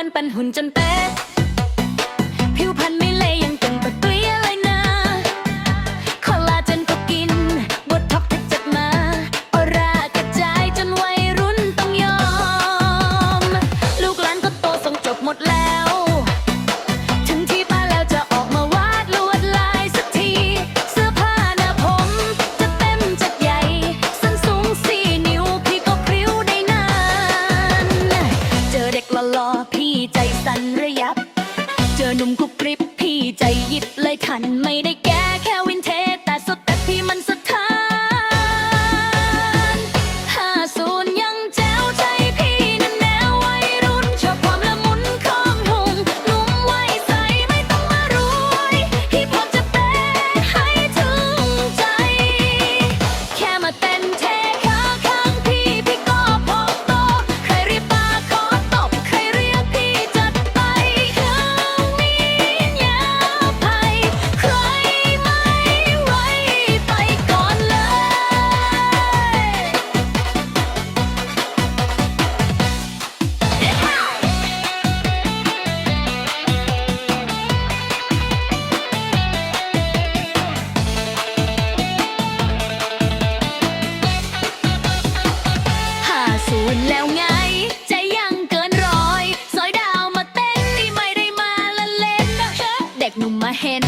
วนปันหุ่นจนเป๊ะ หนุ่มกุ๊กกริบพี่ใจยิบเลยทันไม่ได้แก้แค่วิน นแล้วไง ใจยังเกินร้อยสอยดาวมาเต้นนี่ไม่ได้มาเล่นเด็กหนุ่มมาเห็น